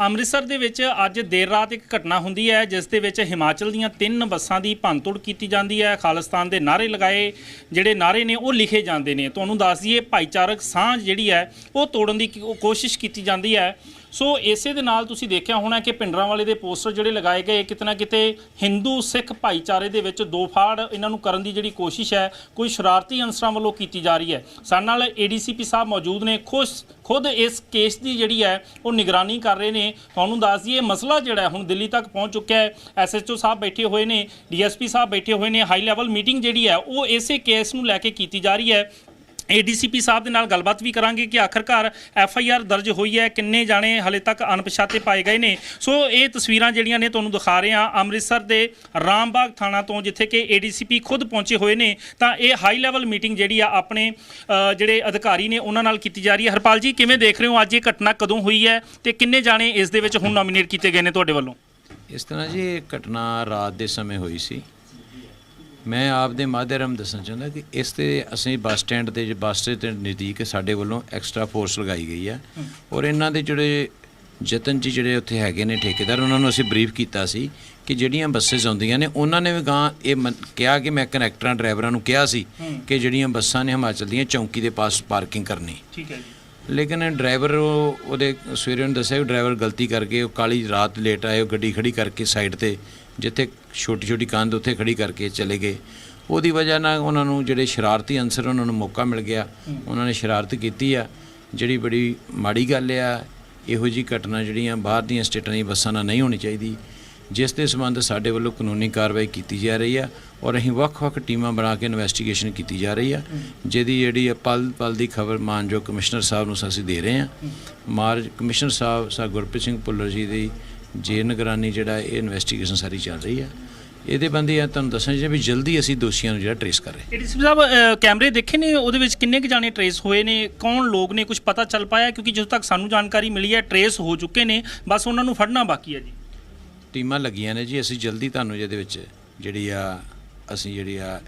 ਅੰਮ੍ਰਿਤਸਰ ਦੇ ਵਿੱਚ ਅੱਜ ਦੇਰ ਰਾਤ ਇੱਕ ਘਟਨਾ ਹੁੰਦੀ ਹੈ, ਜਿਸ ਦੇ ਵਿੱਚ ਹਿਮਾਚਲ ਦੀਆਂ ਤਿੰਨ ਬੱਸਾਂ ਦੀ ਭੰਨਤੋੜ ਕੀਤੀ ਜਾਂਦੀ ਹੈ। ਖਾਲਿਸਤਾਨ ਦੇ ਨਾਰੇ ਲਗਾਏ, ਜਿਹੜੇ ਨਾਰੇ ਨੇ ਉਹ ਲਿਖੇ ਜਾਂਦੇ ਨੇ। ਤੁਹਾਨੂੰ ਦੱਸ ਦਈਏ, ਭਾਈਚਾਰਕ ਸਾਂਝ ਜਿਹੜੀ ਹੈ, ਉਹ ਤੋੜਨ ਦੀ ਕੋਸ਼ਿਸ਼ ਕੀਤੀ ਜਾਂਦੀ ਹੈ। ਸੋ ਇਸੇ ਦੇ ਨਾਲ ਤੁਸੀਂ ਦੇਖਿਆ ਹੋਣਾ ਕਿ ਪਿੰਡਰਾਂ ਵਾਲੇ ਦੇ ਪੋਸਟਰ ਜਿਹੜੇ ਲਗਾਏ ਗਏ ਕਿਤਨਾ ਕਿਤੇ ਹਿੰਦੂ ਸਿੱਖ ਭਾਈਚਾਰੇ ਦੇ ਵਿੱਚ ਦੋ ਫਾੜ ਇਹਨਾਂ ਨੂੰ ਕਰਨ ਦੀ ਜਿਹੜੀ ਕੋਸ਼ਿਸ਼ ਹੈ, ਕੋਈ ਸ਼ਰਾਰਤੀ ਅਨਸਰਾਂ ਵੱਲੋਂ ਕੀਤੀ ਜਾ ਰਹੀ ਹੈ। ਸਾਡੇ ਨਾਲ ਏਡੀਸੀਪੀ ਸਾਹਿਬ ਮੌਜੂਦ ਨੇ, ਖੁਸ਼, ਖੁਦ ਇਸ ਕੇਸ ਦੀ ਜਿਹੜੀ ਹੈ, ਉਹ ਨਿਗਰਾਨੀ ਕਰ ਰਹੇ ਨੇ। ਤੁਹਾਨੂੰ ਦੱਸ ਦਈਏ, ਮਸਲਾ ਜਿਹੜਾ ਹੁਣ ਦਿੱਲੀ ਤੱਕ ਪਹੁੰਚ ਚੁੱਕਿਆ ਹੈ। ਐਸਐਚਓ ਸਾਹਿਬ ਬੈਠੇ ਹੋਏ ਨੇ ਡੀਐਸਪੀ ਸਾਹਿਬ ਬੈਠੇ ਹੋਏ ਨੇ ਹਾਈ ਲੈਵਲ ਮੀਟਿੰਗ ਜਿਹੜੀ ਹੈ, ਉਹ ਇਸੇ ਕੇਸ ਨੂੰ ਲੈ ਕੇ ਕੀਤੀ ਜਾ ਰਹੀ ਹੈ। ਏਡੀਸੀਪੀ ਸਾਹਿਬ ਦੇ ਨਾਲ ਗੱਲਬਾਤ ਵੀ ਕਰਾਂਗੇ ਕਿ ਆਖਰਕਾਰ ਐਫ ਆਈ ਆਰ ਦਰਜ ਹੋਈ ਹੈ, ਕਿੰਨੇ ਜਾਣੇ ਹਲੇ ਤੱਕ ਅਣਪਛਾਤੇ ਪਾਏ ਗਏ ਨੇ। ਸੋ ਇਹ ਤਸਵੀਰਾਂ ਜਿਹੜੀਆਂ ਨੇ ਤੁਹਾਨੂੰ ਦਿਖਾ ਰਹੇ ਹਾਂ ਅੰਮ੍ਰਿਤਸਰ ਦੇ ਰਾਮਬਾਗ ਥਾਣਾ ਤੋਂ, ਜਿੱਥੇ ਕਿ ਏਡੀਸੀਪੀ ਖੁਦ ਪਹੁੰਚੇ ਹੋਏ ਨੇ। ਤਾਂ ਇਹ ਹਾਈ ਲੈਵਲ ਮੀਟਿੰਗ ਜਿਹੜੀ ਆ ਆਪਣੇ ਜਿਹੜੇ ਅਧਿਕਾਰੀ ਨੇ ਉਹਨਾਂ ਨਾਲ ਕੀਤੀ ਜਾ ਰਹੀ ਹੈ। ਹਰਪਾਲ ਜੀ, ਕਿਵੇਂ ਦੇਖ ਰਹੇ ਹੋ? ਅੱਜ ਇਹ ਘਟਨਾ ਕਦੋਂ ਹੋਈ ਹੈ ਤੇ ਕਿੰਨੇ ਜਾਣੇ ਇਸ ਦੇ ਵਿੱਚ ਹੁਣ ਨੋਮੀਨੇਟ ਕੀਤੇ ਗਏ ਨੇ ਤੁਹਾਡੇ ਵੱਲੋਂ? ਇਸ ਤਰ੍ਹਾਂ ਜੀ, ਇਹ ਘਟਨਾ ਰਾਤ ਦੇ ਸਮੇਂ ਹੋਈ ਸੀ। ਮੈਂ ਆਪ ਦੇ ਮਾਧਿਅਮ ਦੱਸਣਾ ਚਾਹੁੰਦਾ ਕਿ ਇਸ ਤੇ ਅਸੀਂ ਬੱਸ ਸਟੈਂਡ ਤੇ ਬੱਸ ਦੇ ਨਜ਼ਦੀਕ ਸਾਡੇ ਵੱਲੋਂ ਐਕਸਟਰਾ ਫੋਰਸ ਲਗਾਈ ਗਈ ਹੈ। ਔਰ ਇਹਨਾਂ ਦੇ ਜਿਹੜੇ ਯਤਨ ਜੀ ਜਿਹੜੇ ਉੱਥੇ ਹੈਗੇ ਨੇ ਠੇਕੇਦਾਰ ਉਹਨਾਂ ਨੂੰ ਅਸੀਂ ਬਰੀਫ ਕੀਤਾ ਸੀ ਕਿ ਜਿਹੜੀਆਂ ਬੱਸਸ ਆਉਂਦੀਆਂ ਨੇ ਉਹਨਾਂ ਨੇ ਵੀ ਗਾਂ ਇਹ ਕਿਹਾ ਕਿ ਮੈਂ ਕਨੈਕਟਰਾਂ ਡਰਾਈਵਰਾਂ ਨੂੰ ਕਿਹਾ ਸੀ ਕਿ ਜਿਹੜੀਆਂ ਬੱਸਾਂ ਨੇ ਹਿਮਾਚਲ ਦੀਆਂ ਚੌਂਕੀ ਦੇ ਪਾਸ ਪਾਰਕਿੰਗ ਕਰਨੀ। ਠੀਕ ਹੈ ਜੀ। ਲੇਕਿਨ ਡਰਾਈਵਰ ਉਹ ਉਹਦੇ ਸਵੇਰੇ ਉਹਨੂੰ ਦੱਸਿਆ ਕਿ ਡਰਾਈਵਰ ਗਲਤੀ ਕਰਕੇ ਉਹ ਕਾਲੀ ਰਾਤ ਲੇਟ ਆਏ ਉਹ ਗੱਡੀ ਖੜੀ ਕਰਕੇ ਸਾਈਡ ਤੇ ਜਿੱਥੇ ਛੋਟੀ ਛੋਟੀ ਕੰਧ ਉੱਥੇ ਖੜੀ ਕਰਕੇ ਚਲੇ ਗਏ। ਉਹਦੀ ਵਜ੍ਹਾ ਨਾਲ ਉਹਨਾਂ ਨੂੰ ਜਿਹੜੇ ਸ਼ਰਾਰਤੀ ਅਨਸਰ ਉਹਨਾਂ ਨੂੰ ਮੌਕਾ ਮਿਲ ਗਿਆ। ਉਹਨਾਂ ਨੇ ਸ਼ਰਾਰਤ ਕੀਤੀ ਆ। ਜਿਹੜੀ ਬੜੀ ਮਾੜੀ ਗੱਲ ਆ ਇਹੋ ਜੀ ਘਟਨਾ ਜਿਹੜੀਆਂ ਬਾਹਰ ਦੀਆਂ ਸਟੇਟਾਂ ਦੀਆਂ ਬੱਸਾਂ ਨਾਲ ਨਹੀਂ ਹੋਣੀ ਚਾਹੀਦੀ। ਜਿਸ ਦੇ ਸੰਬੰਧ ਸਾਡੇ ਵੱਲੋਂ ਕਾਨੂੰਨੀ ਕਾਰਵਾਈ ਕੀਤੀ ਜਾ ਰਹੀ ਆ ਔਰ ਅਸੀਂ ਵੱਖ-ਵੱਖ ਟੀਮਾਂ ਬਣਾ ਕੇ ਇਨਵੈਸਟੀਗੇਸ਼ਨ ਕੀਤੀ ਜਾ ਰਹੀ ਆ। ਜਿਹਦੀ ਜਿਹੜੀ ਆ ਪਲ ਪਲ ਦੀ ਖਬਰ ਮਾਨਯੋਗ ਕਮਿਸ਼ਨਰ ਸਾਹਿਬ ਨੂੰ ਅਸੀਂ ਦੇ ਰਹੇ ਆ। ਮਾਰ ਕਮਿਸ਼ਨਰ ਸਾਹਿਬ, ਸਾ ਗੁਰਪ੍ਰੀਤ ਸਿੰਘ ਭੁੱਲਰ ਜੀ ਦੀ ਜੇ ਨਿਗਰਾਨੀ ਜਿਹੜਾ ਇਹ ਇਨਵੈਸਟੀਗੇਸ਼ਨ ਸਾਰੀ ਚੱਲ ਰਹੀ ਆ। ਇਹਦੇ ਬੰਦੇ ਆ ਤੁਹਾਨੂੰ ਦੱਸਣਾ ਜੀ ਵੀ ਜਲਦੀ ਅਸੀਂ ਦੋਸ਼ੀਆਂ ਨੂੰ ਜਿਹੜਾ ਟ੍ਰੇਸ ਕਰ ਰਹੇ ਹਾਂ। ਸਾਹਿਬ ਕੈਮਰੇ ਦੇਖੇ ਨੇ? ਉਹਦੇ ਵਿੱਚ ਕਿੰਨੇ ਕੁ ਜਾਣੇ ਟਰੇਸ ਹੋਏ ਨੇ? ਕੌਣ ਲੋਕ ਨੇ? ਕੁਝ ਪਤਾ ਚੱਲ ਪਾਇਆ? ਕਿਉਂਕਿ ਜਦੋਂ ਤੱਕ ਸਾਨੂੰ ਜਾਣਕਾਰੀ ਮਿਲੀ ਹੈ ਟਰੇਸ ਹੋ ਚੁੱਕੇ ਨੇ। ਬਸ ਉਹਨਾਂ ਨੂੰ ਫੜਨਾ ਬਾਕੀ ਹੈ ਜੀ। ਟੀਮਾਂ ਲੱਗੀਆਂ ਨੇ ਜੀ, ਅਸੀਂ ਜਲਦੀ ਤੁਹਾਨੂੰ ਜਿਹਦੇ ਵਿੱਚ ਜਿਹੜੀ ਆ, ਅਸੀਂ ਜਿਹੜੀ ਆ,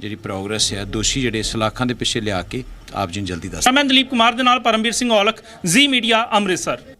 ਜਿਹੜੀ ਪ੍ਰੋਗਰੈਸ ਆ, ਦੋਸ਼ੀ ਜਿਹੜੇ ਸਲਾਖਾਂ ਦੇ ਪਿੱਛੇ ਲਿਆ ਕੇ ਆਪ ਜੀ ਨੂੰ ਜਲਦੀ ਦੱਸ ਮੈਂ ਦਲੀਪ ਕੁਮਾਰ ਦੇ ਨਾਲ ਪਰਮਵੀਰ ਸਿੰਘ ਔਲਖ, ਜ਼ੀ ਮੀਡੀਆ ਅੰਮ੍ਰਿਤਸਰ।